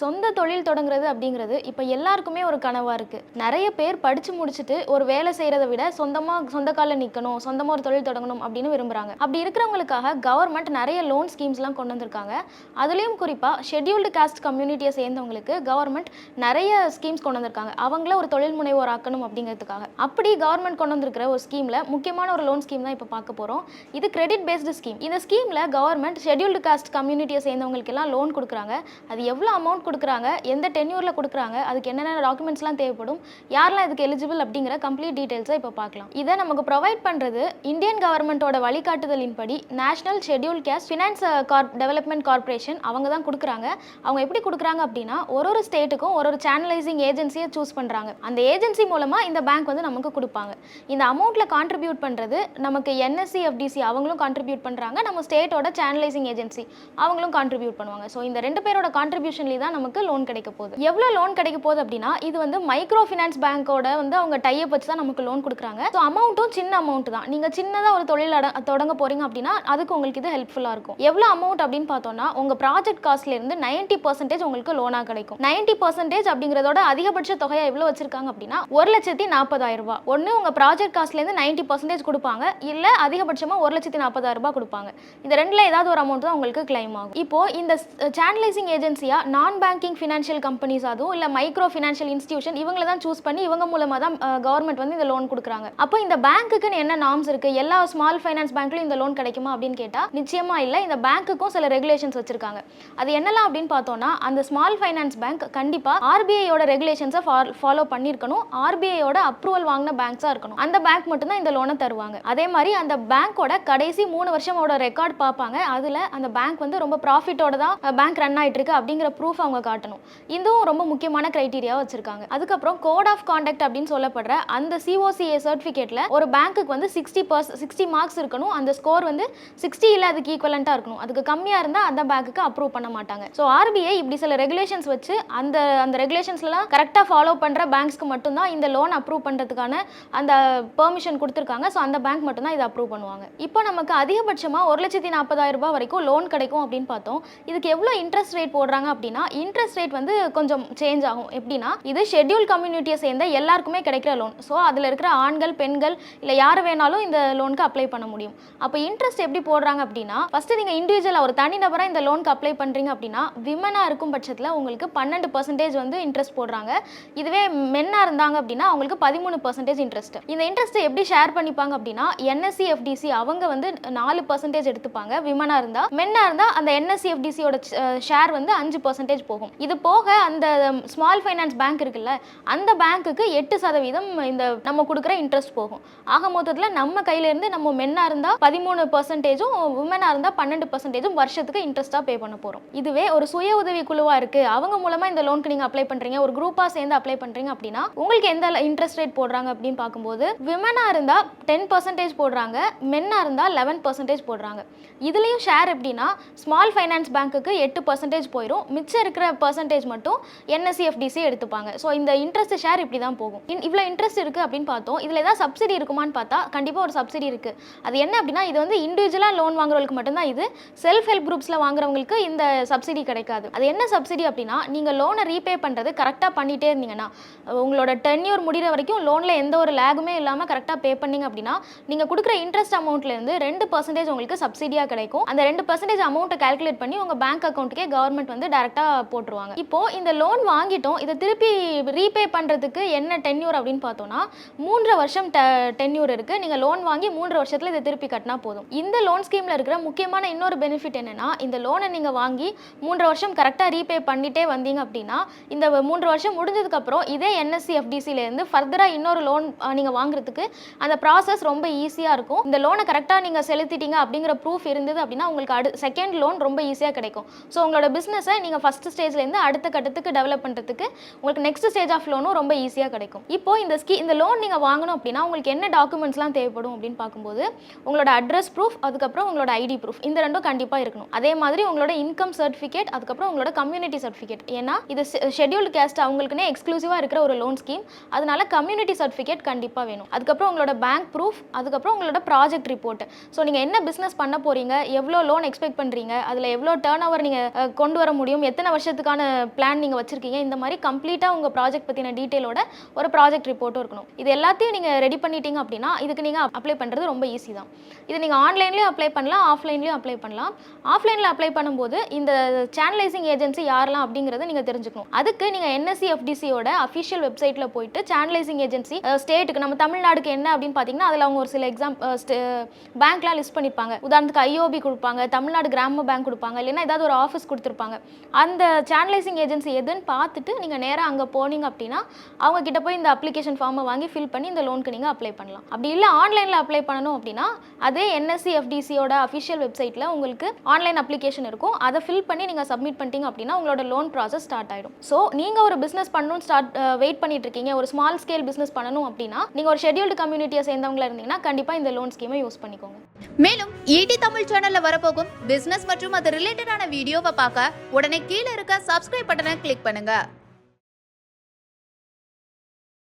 சொந்த தொழில் தொடங்குறது அப்படிங்கிறது இப்போ எல்லாருக்குமே ஒரு கனவாக இருக்குது நிறைய பேர் படித்து முடிச்சுட்டு ஒரு வேலை செய்கிறத விட சொந்தமாக சொந்த காலில் நிற்கணும் சொந்தமாக ஒரு தொழில் தொடங்கணும் அப்படின்னு விரும்புகிறாங்க அப்படி இருக்கிறவங்களுக்காக கவர்மெண்ட் நிறைய லோன் ஸ்கீம்ஸ்லாம் கொண்டு வந்திருக்காங்க. அதுலேயும் குறிப்பாக ஷெட்யூல்டு காஸ்ட் கம்யூனிட்டியை சேர்ந்தவங்களுக்கு கவர்மெண்ட் நிறைய ஸ்கீம்ஸ் கொண்டு வந்திருக்காங்க. அவங்கள ஒரு தொழில் முனைவோர் ஆக்கணும் அப்படிங்கிறதுக்காக. அப்படி கவர்மெண்ட் கொண்டு வந்திருக்கிற ஒரு ஸ்கீமில் முக்கியமான ஒரு லோன் ஸ்கீம் தான் இப்போ பார்க்க போகிறோம் இது கிரெடிட் பேஸ்டு ஸ்கீம் இந்த ஸ்கீமில் கவர்மெண்ட் ஷெட்யூல்டு காஸ்ட் கம்யூனிட்டியை சேர்ந்தவங்களுக்கு எல்லாம் லோன் கொடுக்குறாங்க. அது எவ்வளோ அமௌண்ட் கொடுக்குறாங்க எந்த டென்யூரில் கொடுக்குறாங்க அதுக்கு என்னென்ன டாக்குமெண்ட்ஸ்லாம் தேவைப்படும் யாரெல்லாம் இதுக்கு எலிஜிபிள் அப்படிங்கிற கம்ப்ளீட் டீட்டெயில்ஸை இப்போ பார்க்கலாம். இதை நமக்கு ப்ரொவைட் பண்ணுறது இந்தியன் கவர்மெண்ட்டோட வழிகாட்டுதலின்படி national schedule caste finance corp development corporation அவங்க தான் கொடுக்குறாங்க. அவங்க எப்படி கொடுக்குறாங்க அப்படின்னா ஒரு ஒரு ஸ்டேட்டுக்கும் ஒரு ஒரு சேனலைசிங் ஏஜென்சியை சூஸ் பண்ணுறாங்க அந்த ஏஜென்சி மூலமாக இந்த பேங்க் வந்து நமக்கு கொடுப்பாங்க. இந்த அமௌண்ட்டில் கான்ட்ரிபியூட் பண்ணுறது நமக்கு என்எஸ்சி எஃப்டிசி அவங்களும் கான்ட்ரிபியூட் பண்ணுறாங்க நம்ம ஸ்டேட்டோட சேனலைசிங் ஏஜென்சி அவங்களும் கான்ட்ரிபியூட் பண்ணுவாங்க. ஸோ இந்த ரெண்டு பேரோட கான்ட்ரிபியூஷன்லேயே தான் நமக்கு லோன் கிடைக்க போகுது. எவ்வளோ லோன் கிடைக்க போகுது அப்படின்னா இது வந்து மைக்ரோ ஃபினான்ஸ் பேங்க்கோட வந்து அவங்க டைப் வச்சு தான் நமக்கு லோன் கொடுக்குறாங்க. ஸோ அமௌண்ட்டும் சின்ன அமௌண்ட் தான். நீங்கள் சின்னதாக ஒரு தொழில் தொடங்க போறீங்க அப்படின்னா அதுக்கு உங்களுக்கு இது ஹெல்ப்ஃபுல்லாக இருக்கும். எவ்வளோ அமௌண்ட் அப்படின்னு பார்த்தோம்னா உங்கள் ப்ராஜெக்ட் காஸ்ட்லேருந்து நைன்ட்டி பர்சன்டேஜ் உங்களுக்கு லோனாக கிடைக்கும். நைன்ட்டி பர்சன்டேஜ் அப்படிங்கிறதோட அதிகபட்ச தொகையை எவ்வளோ வச்சிருக்காங்க அப்படின்னா ஒரு லட்சத்தி நாற்பதாயிரம் ரூபாய். ஒன்று உங்கள் ப்ராஜெக்ட் காஸ்ட்லேருந்து நைன்ட்டி பர்சன்டேஜ் கொடுப்பாங்க. இல்லை அதிகபட்சமாக ஒரு லட்சத்தி நாற்பதாயிரம் ரூபாய் கொடுப்பாங்க. இந்த ரெண்டில் ஏதாவது ஒரு அமௌண்ட் தான் உங்களுக்கு கிளைம் ஆகும். இப்போ இந்த சேனலைசிங் ஏஜென்சியாக நான் பேங்கிங் ஃபினான்ஷியல் கம்பெனிஸ் அதுவும் இல்லை மைக்ரோ ஃபினான்ஷியல் இன்ஸ்டியூஷன் இவங்கள தான் சூஸ் பண்ணி இவங்க மூலமாக தான் கவர்மெண்ட் வந்து இந்த லோன் கொடுக்குறாங்க. அப்போ இந்த பேங்க்குக்குன்னு என்ன நார்ம்ஸ் இருக்கு? எல்லா ஸ்மால் ஃபைனான்ஸ் பேங்க்லையும் இந்த லோன் கிடைக்குமா அப்படின்னு கேட்டால் நிச்சயமாக இல்லை. இந்த பேங்க்குக்கும் சில ரெகுலேஷன்ஸ் வச்சிருக்காங்க. அது என்னெல்லாம் அப்படின்னு பார்த்தோம்னா அந்த ஸ்மால் ஃபைனான்ஸ் பேங்க் கண்டிப்பாக ஆர்பிஐயோட ரெகுலேஷன்ஸை ஃபாலோ பண்ணியிருக்கணும். ஆர்பிஐயோட அப்ரூவல் வாங்கின பேங்க்ஸாக இருக்கணும். அந்த பேங்க் மட்டும்தான் இந்த லோனை தருவாங்க. அதே மாதிரி அந்த பேங்க்கோட கடைசி மூணு வருஷமோட ரெக்கார்ட் பார்ப்பாங்க. அதில் அந்த பேங்க் வந்து ரொம்ப ப்ராஃபிட்டோட தான் பேங்க் ரன் ஆகிட்டு இருக்கு அப்படிங்கிற ப்ரூஃப் அவங்க காட்டணும். இதுவும் ரொம்ப முக்கியமான கிரைட்டீரியாவை வச்சிருக்காங்க. அதுக்கப்புறம் கோட் ஆஃப் காண்டக்ட் அப்படின்னு சொல்லப்படுற அந்த சிஓசிஏ சர்டிஃபிகேட்ல ஒரு பேங்க்குக்கு வந்து சிக்ஸ்டி பர்ஸ் சிக்ஸ்டி மார்க்ஸ் இருக்கணும். அந்த ஸ்கோர் வந்து சிக்ஸ்டி இல்லை அதுக்கு ஈக்குவலண்ட்டாக இருக்கணும். அதுக்கு கம்மியாக இருந்தால் அந்த பேங்க்குக்கு அப்ரூவ் பண்ண மாட்டாங்க. ஸோ ஆர்பிஐ இப்படி சில ரெகுலேஷன்ஸ் வச்சு அந்த அந்த ரெகுலேஷன்ஸ்லாம் கரெக்டாக ஃபாலோ பண்ணுற பேங்க்ஸ்க்கு மட்டும்தான் இந்த லோன் அப்ரூவ் பண்ணுறதுக்கான அந்த பெர்மிஷன் கொடுத்துருக்காங்க. ஸோ அந்த பேங்க் மட்டும்தான் இதை அப்ரூவ் பண்ணுவாங்க. இப்போ நமக்கு அதிகபட்சமாக ஒரு லட்சத்தி நாற்பதாயிரம் ரூபாய் வரைக்கும் லோன் கிடைக்கும் அப்படின்னு பார்த்தோம். இதுக்கு எவ்வளோ இன்ட்ரெஸ்ட் ரேட் போடுறாங்க அப்படின்னா இன்ட்ரெஸ்ட் ரேட் வந்து கொஞ்சம் சேஞ்ச் ஆகும். எப்படின்னா இது ஷெட்யூல் கம்யூனிட்டியை சேர்ந்த எல்லாருக்குமே கிடைக்கிற லோன் ஸோ அதில் இருக்கிற ஆண்கள் பெண்கள் இல்லை யார் வேணாலும் இந்த லோனுக்கு அப்ளை பண்ண முடியும். அப்போ இன்ட்ரெஸ்ட் எப்படி போடுறாங்க அப்படின்னா ஃபஸ்ட்டு நீங்கள் இண்டிவிஜுவலாக ஒரு தனிநபராக இந்த லோனுக்கு அப்ளை பண்ணுறீங்க அப்படின்னா விமனாக இருக்கும் பட்சத்தில் உங்களுக்கு பன்னெண்டு பர்சன்டேஜ் வந்து இன்ட்ரெஸ்ட் போடுறாங்க. இதுவே மென்னாக இருந்தாங்க அப்படின்னா அவங்களுக்கு பதிமூணு பர்சன்டேஜ் இன்ட்ரெஸ்ட் இந்த இன்ட்ரெஸ்ட்டை எப்படி ஷேர் பண்ணிப்பாங்க அப்படின்னா என்எஸ்சி எஃப்டிசி அவங்க வந்து நாலு பர்சன்டேஜ் எடுத்துப்பாங்க. விமனாக இருந்தால் மென்னாக இருந்தால் அந்த என்எஸ்சி எஃப்டிசியோட ஷேர் வந்து அஞ்சு பர்சன்டேஜ் போகும். இது போக அந்த ஸ்மால் ஃபைனான்ஸ் பேங்க் இருக்குல்ல அந்த பேங்க்குக்கு எட்டு சதவீதம் இந்த நம்ம கொடுக்குற இன்ட்ரெஸ்ட் போகும். ஆக மொத்தத்தில் நம்ம கையிலேருந்து நம்ம மென்னாக இருந்தால் பதிமூணு பர்சன்டேஜும் உமனாக இருந்தால் பன்னெண்டு பர்சன்டேஜும் வருஷத்துக்கு இன்ட்ரெஸ்ட்டாக பே பண்ண போகிறோம் இதுவே ஒரு சுய உதவி குழுவாக இருக்குது அவங்க மூலமாக இந்த லோனுக்கு நீங்கள் அப்ளை பண்ணுறீங்க ஒரு குரூப்பாக சேர்ந்து அப்ளை பண்ணுறீங்க அப்படின்னா உங்களுக்கு எந்த இன்ட்ரெஸ்ட் ரேட் போடுறாங்க அப்படின்னு பார்க்கும்போது விமனாக இருந்தால் டென் பர்சன்டேஜ் போடுறாங்க மென்னாக இருந்தால் லெவன் பர்சன்டேஜ் போடுறாங்க. இதுலேயும் ஷேர் எப்படின்னா ஸ்மால் ஃபைனான்ஸ் பேங்க்குக்கு எட்டு பர்சன்டேஜ் போயிடும் மிச்சம் இருக்கிற இருக்கிற பர்சன்டேஜ் மட்டும் என்எஸ்சிஎஃப்டிசி எடுத்துப்பாங்க. ஸோ இந்த இன்ட்ரெஸ்ட் ஷேர் இப்படி தான் போகும். இன் இவ்வளோ இன்ட்ரெஸ்ட் இருக்குது அப்படின்னு பார்த்தோம். இதில் ஏதாவது சப்சிடி இருக்குமான்னு பார்த்தா கண்டிப்பாக ஒரு சப்சிடி இருக்குது அது என்ன அப்படின்னா இது வந்து இண்டிவிஜுவலாக லோன் வாங்குறவங்களுக்கு மட்டும்தான் இது. செல்ஃப் ஹெல்ப் குரூப்ஸில் வாங்குறவங்களுக்கு இந்த சப்சிடி கிடைக்காது. அது என்ன சப்சிடி அப்படின்னா நீங்கள் லோனை ரீபே பண்ணுறது கரெக்டாக பண்ணிட்டே இருந்தீங்கன்னா உங்களோட டென்யூர் முடிகிற வரைக்கும் லோனில் எந்த ஒரு லேகுமே இல்லாமல் கரெக்டாக பே பண்ணிங்க அப்படின்னா நீங்கள் கொடுக்குற இன்ட்ரெஸ்ட் அமௌண்ட்லேருந்து ரெண்டு பர்சன்டேஜ் உங்களுக்கு சப்சிடியாக கிடைக்கும். அந்த ரெண்டு பர்சன்டேஜ் அமௌண்ட்டை கால்குலேட் பண்ணி உங்கள் பேங்க் அக்கௌண்ட்டுக்கே கவர்மெண்ட் வந்து டேரெக்டாக போட்டுருவாங்க. இப்போ இந்த லோன் வாங்கிட்டோம் இதை திருப்பி ரீபே பண்ணுறதுக்கு என்ன டென்யூர் அப்படின்னு பார்த்தோம்னா மூன்றரை வருஷம் டென்யூர் இருக்குது நீங்கள் லோன் வாங்கி மூன்று வருஷத்தில் இதை திருப்பி கட்டினா போதும். இந்த லோன் ஸ்கீமில் இருக்கிற முக்கியமான இன்னொரு பெனிஃபிட் என்னன்னா இந்த லோனை நீங்கள் வாங்கி மூன்றரை வருஷம் கரெக்டாக ரீபே பண்ணிட்டே வந்தீங்க அப்படின்னா இந்த மூன்று வருஷம் முடிஞ்சதுக்கப்புறம் இதே என்எஸ்சி எஃப்டிசிலேருந்து ஃபர்தராக இன்னொரு லோன் நீங்கள் வாங்குறதுக்கு அந்த ப்ராசஸ் ரொம்ப ஈஸியாக இருக்கும். இந்த லோனை கரெக்டாக நீங்கள் செலுத்திட்டீங்க அப்படிங்கிற ப்ரூஃப் இருந்தது அப்படின்னா உங்களுக்கு அடு செகண்ட் லோன் ரொம்ப ஈஸியாக கிடைக்கும். ஸோ உங்களோட பிஸ்னஸை நீங்கள் ஃபஸ்ட்டு ஸ்டேஜ்லேருந்து அடுத்த கட்டத்துக்கு டெவலப் பண்ணுறதுக்கு உங்களுக்கு நெக்ஸ்ட் ஸ்டேஜ் ஆஃப் லோனும் ரொம்ப ஈஸியாக கிடைக்கும். இப்போ இந்த ஸ்கீ இந்த லோன் நீங்கள் வாங்கணும் அப்படின்னா உங்களுக்கு என்ன டாக்குமெண்ட்ஸ்லாம் தேவைப்படும் அப்படின்னு பார்க்கும்போது உங்களோட அட்ரஸ் ப்ரூஃப் அதுக்கப்புறம் உங்களோட ஐடி ப்ரூஃப் இந்த ரெண்டும் கண்டிப்பாக இருக்கணும். அதே மாதிரி உங்களோட இன்கம் சர்டிஃபிகேட் அதுக்கப்புறம் உங்களோட கம்யூனிட்டி சர்டிஃபிகேட் ஏன்னா இது ஷெட்யூல்டு கேஸ்ட் அவங்களுக்குனே எக்ஸ்க்ளூசிவாக இருக்கிற ஒரு லோன் ஸ்கீம் அதனால கம்யூனிட்டி சர்டிஃபிகேட் கண்டிப்பாக வேணும். அதுக்கப்புறம் உங்களோட பேங்க் ப்ரூஃப் அதுக்கப்புறம் உங்களோட ப்ராஜெக்ட் ரிப்போர்ட் ஸோ நீங்கள் என்ன பிஸ்னஸ் பண்ண போறீங்க எவ்வளோ லோன் எக்ஸ்பெக்ட் பண்ணுறீங்க அதில் எவ்வளோ டேர்ன் ஓவர் நீங்கள் கொண்டு வர முடியும் எத்தனை வருஷம் வருஷத்துக்கான பிளான் நீங்கள் வச்சுருக்கீங்க. இந்த மாதிரி கம்ப்ளீட்டாக உங்கள் ப்ராஜெக்ட் பற்றின டீட்டெயிலோட ஒரு ப்ராஜெக்ட் ரிப்போர்ட்டும் இருக்கணும். இது எல்லாத்தையும் நீங்கள் ரெடி பண்ணிட்டீங்க அப்படின்னா இதுக்கு நீங்கள் அப்ளை பண்ணுறது ரொம்ப ஈஸி தான். இது நீங்கள் ஆன்லைன்லேயும் அப்ளை பண்ணலாம் ஆஃப்லைன்லேயும் அப்ளை பண்ணலாம். ஆஃப்லைனில் அப்ளை பண்ணும்போது இந்த சேனலைசிங் ஏஜென்சி யாரெல்லாம் அப்படிங்கிறத நீங்கள் தெரிஞ்சுக்கணும். அதுக்கு நீங்கள் என்எஸ்சி எஃப்டிசியோட அஃபிஷியல் வெப்சைட்டில் போயிட்டு சேனலைசிங் ஏஜென்சி ஸ்டேட்டுக்கு நம்ம தமிழ்நாடுக்கு என்ன அப்படின்னு பார்த்தீங்கன்னா அதில் அவங்க ஒரு சில எக்ஸாம் பேங்க்லாம் லிஸ்ட் பண்ணியிருப்பாங்க உதாரணத்துக்கு ஐஓபி கொடுப்பாங்க தமிழ்நாடு கிராம பேங்க் கொடுப்பாங்க இல்லைன்னா ஏதாவது ஒரு ஆஃபீஸ் கொடுத்துருப்பாங்க. அந்த சேனலைசிங் ஏஜென்சி எதுன்னு பார்த்துட்டு நீங்கள் நேராக அங்கே போனீங்க அப்படின்னா அவங்க கிட்ட போய் இந்த அப்ளிகேஷன் ஃபார்மை வாங்கி ஃபில் பண்ணி இந்த லோனுக்கு நீங்கள் அப்ளை பண்ணலாம். அப்படி இல்லை ஆன்லைனில் அப்ளை பண்ணணும் அப்படின்னா அதே என்எஸ்சி எஃப்டிசியோட அஃபிஷியல் வெப்சைட்டில் உங்களுக்கு ஆன்லைன் அப்ளிகேஷன் இருக்கும். அதை ஃபில் பண்ணி நீங்கள் சப்மிட் பண்ணிட்டீங்க அப்படின்னா உங்களோட லோன் ப்ராசஸ் ஸ்டார்ட் ஆகிடும் ஸோ நீங்கள் ஒரு பிஸ்னஸ் பண்ணணும் ஸ்டார்ட் வெயிட் பண்ணிட்டு இருக்கீங்க ஒரு ஸ்மால் ஸ்கேல் பிஸ்னஸ் பண்ணணும் அப்படின்னா நீங்கள் ஒரு ஷெட்யூல்டு கம்யூனிட்டியை சேர்ந்தவங்களா இருந்தீங்கன்னா கண்டிப்பாக இந்த லோன் ஸ்கீமை யூஸ் பண்ணிக்கோங்க. மேலும் ஈடி தமிழ் சேனலில் வரப்போகும் பிஸ்னஸ் மற்றும் அது ரிலேட்டடான வீடியோவை பார்க்க உடனே கீழே இருக்க சப்ஸ்கிரைப் பட்டனை கிளிக் பண்ணுங்க.